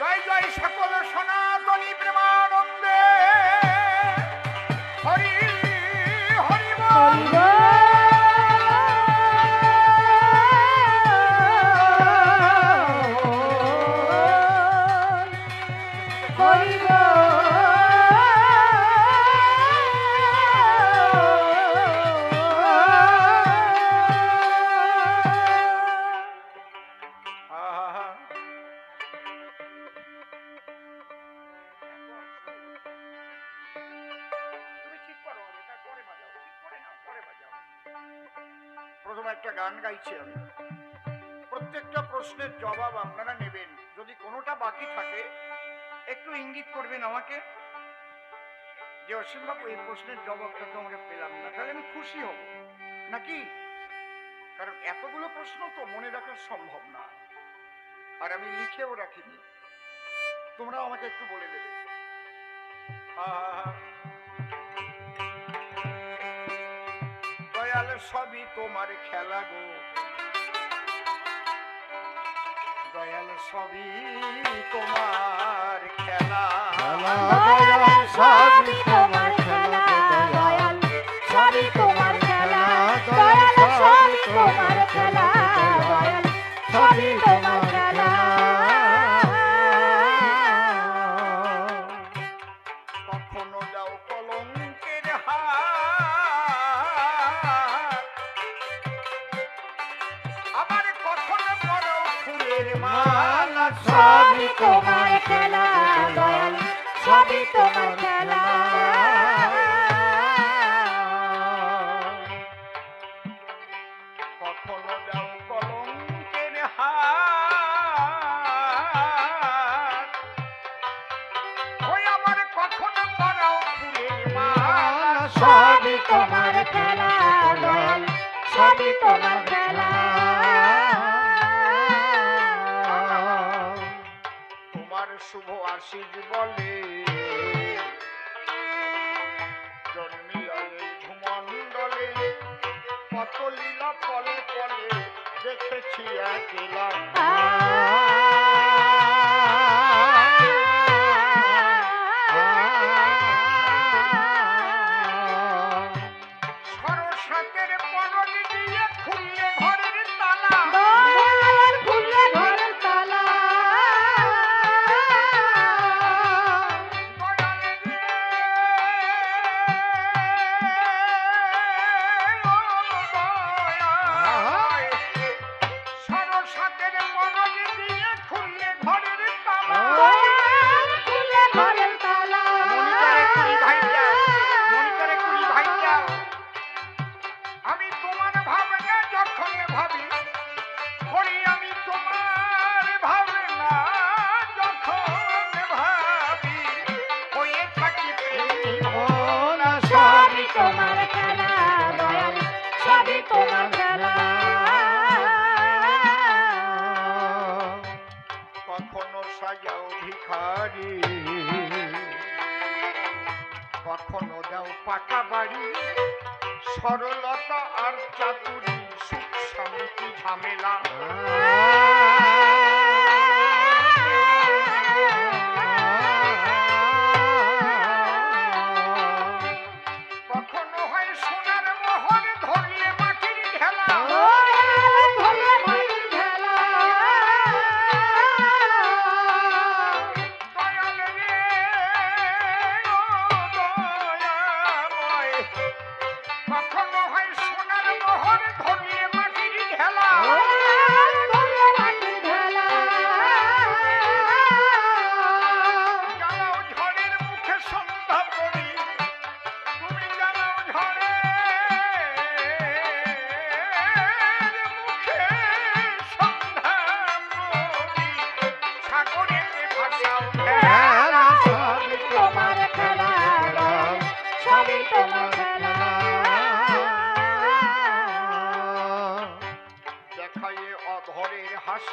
জয় জয় সকল সনাতনী প্রেমানন্দে। হরি হরি বল। আহা প্রথমে একটা গান গাইছি আমি। প্রত্যেকটা প্রশ্নের জবাব আপনারা নেবেন। যদি কোনোটা বাকি থাকে, একটু ইঙ্গিত করবেন আমাকে। যে অসীমবাবু, এই প্রশ্নের জবাবটা তো আমরা পেলাম না। তাহলে আমি খুশি হব। নাকি? কারণ এতগুলো প্রশ্ন তো মনে রাখা সম্ভব না। আর আমি লিখেও রাখিনি। তোমরা আমাকে একটু বলে দেবে। আহা। সবই তোমার খেলা গো। দয়াল সবই তোমার খেলা। সবই ফুলের মালা সবই তোমার খেলা দয়াল সবই তোমার খেলা। কখনো দাও কলঙ্কের হাত। ওই আমার কখনো করো ফুলের মালা সবই তোমার খেলা দয়াল সবই তোমার খেলা। তোমার শুভ আশিস বলে। জন্মিল এই ভূমণ্ডলে কত লীলা পলে পলে দেখেছি একলা সরসাতের পরল ভিখারি কখনো দাও পাকা বাড়ি। সরলতা আর চাতুরি সুখ শান্তি ঝামেলা।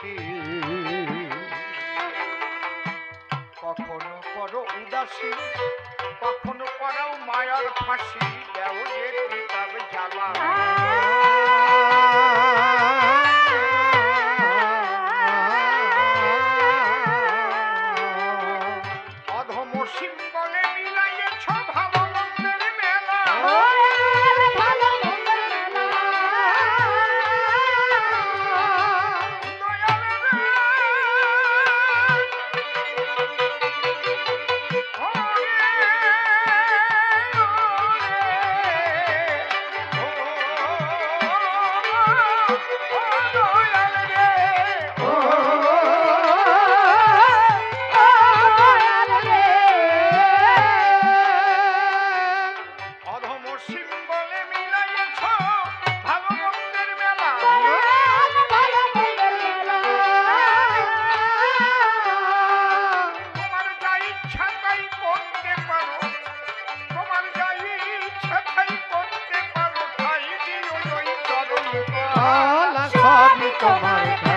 হাসি কখনো করো উদাসী কখনো করাও মায়ার ফাঁসি দেও তোমার খেলা